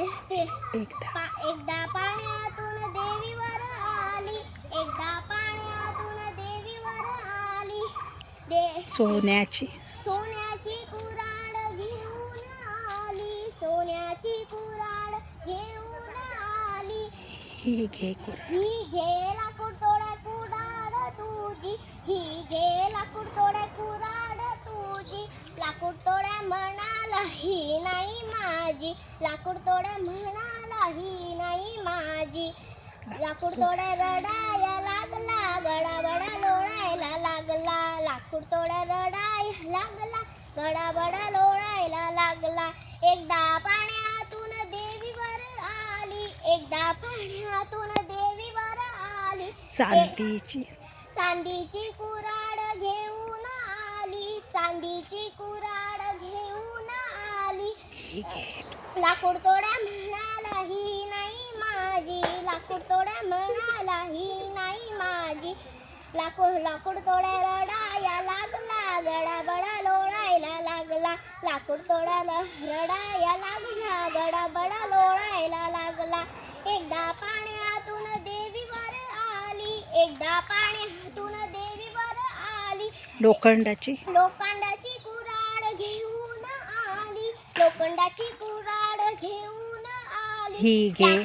एकदा. पा एकदा पाण्यातून देवीवर आली. एकदा पाण्यातून देवीवर आली. दे सोन्याची. सोन्याची कुराड घेऊन आली. सोन्याची कुराड घेऊन आली. ही घे कुरा ही घे लाकूड तोड्या कुराड तुझी. ही घे लाकूड तोड्या कुराड तुझी. लाकूड ही नाही माझी. लाकूड तोड्या म्हणाला ही नाही माझी. लाकूड तोड्या रडाया लागला गडाबडा लोळायला लागला. लाकूड तोड्या रडाया लागला गडाबडा लोळायला लागला. एकदा पाण्यातून देवीवर आली एकदा पाण्यातून देवीवर आली. चांदीची. चांदीची कुराड घेऊन आली चांदीची कुराड घेऊन आली. लाकूड तोड्या म्हणाला ही नाही माझी. लाकूड तोड्या म्हणाला ही नाही माझी. लाकूड लाकूड तोड्या रडाया लागला. गडाबडा लोळायला लागला. लाकूड तोड्या रडाया लागला. गडाबडा लोळायला लागला. एकदा पाण्यातून देवीवर आली. एकदा पाण्यातून देवीवर आली. लोखंडाची? आली लोखंडाची कुराड घेऊन आली. ही घे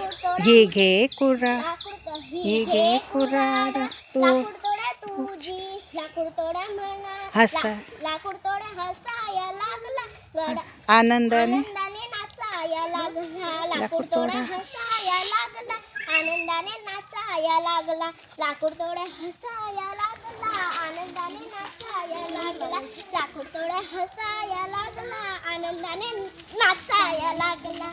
ही घे कुरा ही घे कुऱ्हाड. तू- लाकूड तोड्या तुझी. लाकूड तोड्या म्हणा. हसा. ला- लाकूड तोड्या हसाया लागला. आनंदाने. नाचाया लागला. लाकूड तोड्या हसाया लागला. आनंदाने नाचाया लागला. लाकूड तोड्या हसाया लागला. आनंदाने नाचाया लागला. लाकूड हसाया लागला. आनंदाने नाचाया लागला.